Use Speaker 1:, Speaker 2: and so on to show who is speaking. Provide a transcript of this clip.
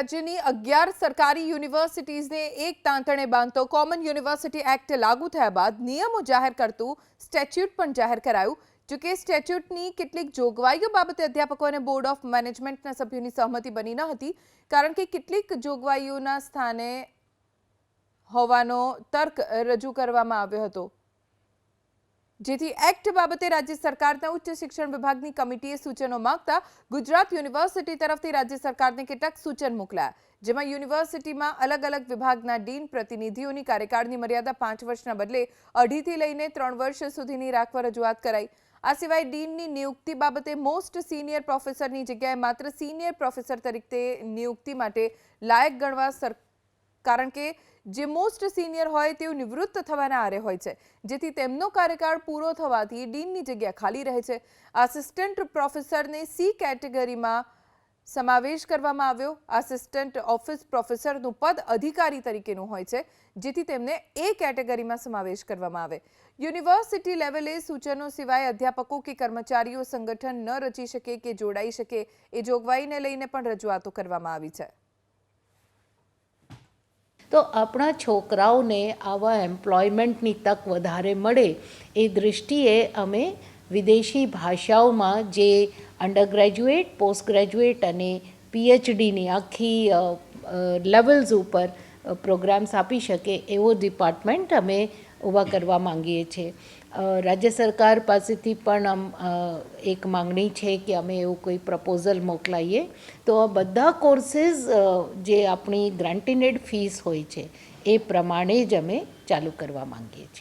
Speaker 1: રાજ્યની અગિયાર સરકારી યુનિવર્સિટીઝને એક તાંતણે બાંધતો કોમન યુનિવર્સિટી એક્ટ લાગુ થયા બાદ નિયમો જાહેર કરતું સ્ટેચ્યુટ પણ જાહેર કરાયું. જોકે સ્ટેચ્યુટની કેટલીક જોગવાઈઓ બાબતે અધ્યાપકો અને બોર્ડ ઓફ મેનેજમેન્ટના સભ્યોની સહમતિ બની ન હતી, કારણ કે કેટલીક જોગવાઈઓના સ્થાને હોવાનો તર્ક રજૂ કરવામાં આવ્યો હતો. જેથી એક્ટ બાબતે રાજ્ય સરકારના ઉચ્ચ શિક્ષણ વિભાગની કમિટીએ સૂચનો માંગતા ગુજરાત યુનિવર્સિટી તરફથી રાજ્ય સરકારને કેટલાક સૂચન મોકલ્યા, જેમાં યુનિવર્સિટીમાં અલગ અલગ વિભાગના ડીન પ્રતિનિધિઓની કાર્યકાળની મર્યાદા પાંચ વર્ષના બદલે અઢીથી લઈને ત્રણ વર્ષ સુધીની રાખવા રજૂઆત કરાઈ. આ સિવાય ડીનની નિયુક્તિ બાબતે મોસ્ટ સિનિયર પ્રોફેસરની જગ્યાએ માત્ર સિનિયર પ્રોફેસર તરીકે નિયુક્તિ માટે લાયક ગણવા સર કારણ કે જે મોસ્ટ સિનિયર હોય તેઓ નિવૃત્ત થવાના આરે હોય છે. જેથી તેમનો કાર્યકાળ પૂરો થવાથી ડીનની જગ્યા ખાલી રહે છે. આસિસ્ટન્ટ પ્રોફેસરને સી કેટેગરીમાં સમાવેશ કરવામાં આવ્યો. આસિસ્ટન્ટ ઓફિસ પ્રોફેસરનું પદ અધિકારી તરીકેનું હોય છે, જેથી તેમને એ કેટેગરીમાં સમાવેશ કરવામાં આવે. યુનિવર્સિટી લેવલે સૂચનો સિવાય અધ્યાપકો કે કર્મચારીઓ સંગઠન ન રચી શકે કે જોડાઈ શકે એ જોગવાઈને લઈને પણ રજૂઆતો કરવામાં આવી છે.
Speaker 2: તો આપણા છોકરાઓને આવા એમ્પ્લોયમેન્ટની તક વધારે મળે એ દૃષ્ટિએ અમે વિદેશી ભાષાઓમાં જે અંડર ગ્રેજ્યુએટ પોસ્ટ ગ્રેજ્યુએટ અને પીએચડીની આખી લેવલ્સ ઉપર પ્રોગ્રામ્સ આપી શકે એવો ડિપાર્ટમેન્ટ અમે ઊભા કરવા માંગીએ છીએ રાજ્ય સરકાર પાસેથી પણ આમ એક માંગણી છે કે અમે એવું કોઈ પ્રપોઝલ મોકલાઈએ. તો આ બધા કોર્સીસ જે આપણી ગ્રાન્ટીનેડ ફીસ હોય છે, એ પ્રમાણે જ અમે ચાલુ કરવા માંગીએ છીએ.